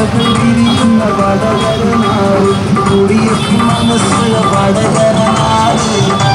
സമതവിരിയുന്ന വടകരനാട് കുടിയെത്തി മനസ്സുള്ള വടകരനാട്.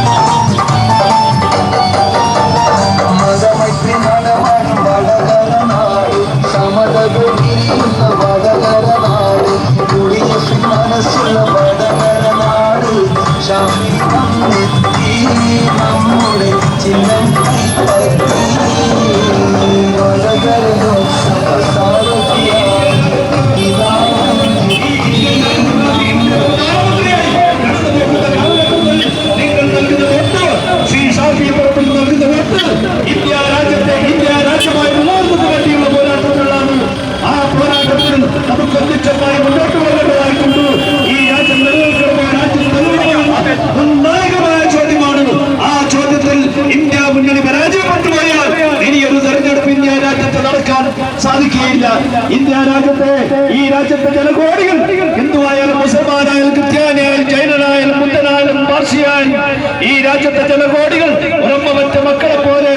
ഇന്ത്യ രാജ്യത്തെ ഈ രാജ്യത്തെ ജനകോടികൾ ഹിന്ദുവായാലും മുസൽമാനായാലും ക്രിസ്ത്യാനിയായാലും ജൈനനായാലും ബുദ്ധനായാലും പാർസിയായാലും ഈ രാജ്യത്തെ ജനകോടികൾ ഒരമ്മ മക്കളെ പോലെ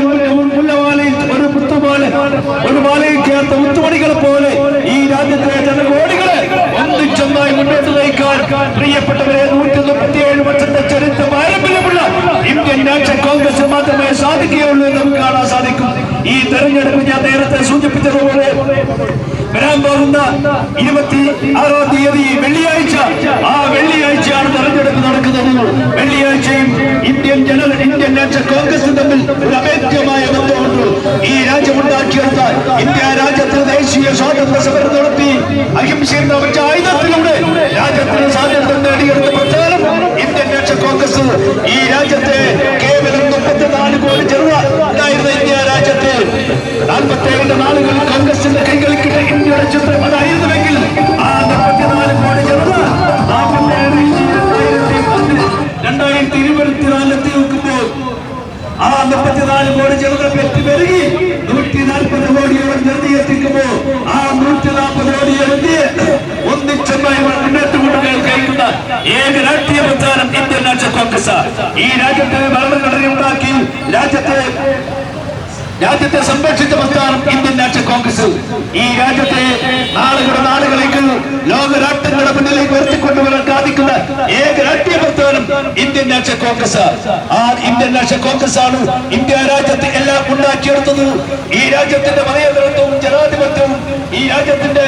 ഒരു മാലയിൽ ചേർത്ത മുത്തുമണികളെ പോലെ ഈ രാജ്യത്തെ ജനകോടികളെ ഒന്നിച്ചൊന്നായി മുന്നോട്ട് നയിക്കാൻ പ്രിയപ്പെട്ടവരെ നൂറ്റി മുപ്പത്തിയേഴ് വർഷത്തെ ചരിത്രം പാരമ്പര്യമുള്ള ഇന്ത്യൻ നാഷണൽ കോൺഗ്രസ് മാത്രമേ സാധിക്കുകയുള്ളൂ എന്ന് നമുക്ക് കാണാൻ സാധിക്കും. ഈ തെരഞ്ഞെടുപ്പ് ഞാൻ നേരത്തെ സൂചിപ്പിച്ചതുപോലെ വരാൻ പോകുന്ന ഇരുപത്തി ആറാം തീയതി വെള്ളിയാഴ്ച. ആ വെള്ളിയാഴ്ചയാണ് തെരഞ്ഞെടുപ്പ് നടക്കുന്നത്. വെള്ളിയാഴ്ചയും ഇന്ത്യൻ ജന ഇന്ത്യൻ നാഷണൽ കോൺഗ്രസ് തമ്മിൽ ഒരു അഭേദ്യമായ ബന്ധമുണ്ട്. ഈ രാജ്യമുണ്ടാക്കിയെടുത്ത ഇന്ത്യ രാജ്യത്ത് ദേശീയ സ്വാതന്ത്ര്യ സമരം നടത്തി. അഹിംസയുടെ ഒറ്റ ആയുധത്തിലൂടെ രാജ്യത്തിന് സ്വാതന്ത്ര്യം നേടിയെടുത്ത പ്രസ്ഥാനം ഇന്ത്യൻ നാഷണൽ കോൺഗ്രസ് ഈ രാജ്യത്തെ കേവലം മുപ്പത്തിനാല് കോടി ജനത ഉണ്ടായിരുന്ന ഇന്ത്യ രാജ്യത്തെ. നാൽപ്പത്തേഴിന്റെ നാളുകളിൽ കോൺഗ്രസിന്റെ കൈകളിൽ കിട്ടിയ ഇന്ത്യയുടെ ചിത്രം അതായിരുന്നുവെങ്കിൽ ആ മുപ്പത്തിനാല് കോടി ജനത രണ്ടായിരത്തി ഇരുപത്തി രണ്ടായിരത്തി എത്തി നോക്കുമ്പോൾ ആ മുപ്പത്തിനാല് കോടി ജനത പെറ്റി പെരുകി നൂറ്റി നാൽപ്പത് കോടിയോളം ജനതയെത്തിക്കുമ്പോൾ ആ നൂറ്റി നാൽപ്പത് കോടി ജനതയെ ഒന്നിച്ചൊന്നായി മുന്നോട്ട് കൊണ്ടുപോയി കഴിക്കുന്ന ഏക രാഷ്ട്രീയ പ്രസ്ഥാനം ഇന്ത്യൻ നാഷണൽ കോൺഗ്രസ് ഈ രാജ്യത്തെ ഭരണഘടനയുണ്ടാക്കി രാജ്യത്തെ രാജ്യത്തെ സംരക്ഷിച്ച പ്രസ്ഥാനം ഇന്ത്യൻ നാഷണൽ കോൺഗ്രസ്. ഈ രാജ്യത്തെ നാളുകളുടെ നാളുകളേക്ക് ലോക രാഷ്ട്രങ്ങളുടെ മുന്നിലേക്ക് ഉയർത്തിക്കൊണ്ടുവരാൻ സാധിക്കുന്ന ഏക രാഷ്ട്രീയ പ്രസ്ഥാനം ഇന്ത്യൻ നാഷണൽ കോൺഗ്രസ്. ആ ഇന്ത്യൻ നാഷണൽ കോൺഗ്രസ് ആണ് ഇന്ത്യ രാജ്യത്തെ എല്ലാം ഉണ്ടാക്കിയെടുത്തത്. ഈ രാജ്യത്തിന്റെ മതേതരത്വവും ജനാധിപത്യവും ഈ രാജ്യത്തിന്റെ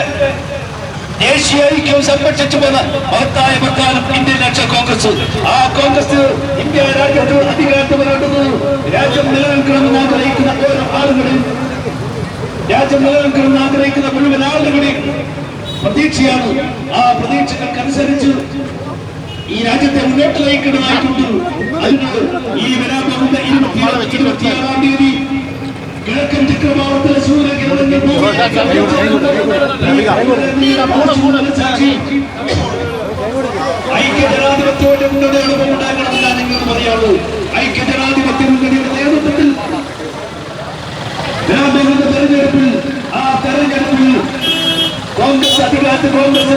ദേശീയ ഐക്യം സംരക്ഷിച്ചു പോന്ന മഹത്തായ പ്രസ്ഥാനം ഇന്ത്യൻ നാഷണൽ കോൺഗ്രസ്. ആ കോൺഗ്രസ് ഇന്ത്യ രാജ്യത്ത് അധികാരത്തെ വരേണ്ടത് രാജ്യം നിലനിൽക്കണമെന്ന് ആഗ്രഹിക്കുന്ന ഓരോ ആളുകളെയും രാജ്യം നിലനിൽക്കണമെന്ന് ആഗ്രഹിക്കുന്ന മുഴുവൻ ആളുകളെയും പ്രതീക്ഷയാണ്. ആ പ്രതീക്ഷകൾക്കനുസരിച്ച് ഈ രാജ്യത്തെ മുന്നോട്ട് നയിക്കേണ്ടതായിട്ടുണ്ട്. അതിന് ഈ വരാൻ പോകുന്ന ഇരുപത്തി ഇരുപത്തിയാറാം തീയതി കിഴക്കൻ ചക്രവാളത്തിലെ സൂര്യകിരണങ്ങൾ ഐക്യജനാധിപത്യത്തിന്റെ മുന്നണിയോട് ഉണ്ടാകണമെന്ന് ഞാൻ നിങ്ങൾക്ക് പറയാനുള്ളൂ ഐക്യജനാധിപത്യ മുന്നണിയുടെ നേതൃത്വത്തിൽ തെരഞ്ഞെടുപ്പിൽ ആ തെരഞ്ഞെടുപ്പിൽ കോൺഗ്രസ് അധികാരത്തിൽ കോൺഗ്രസ്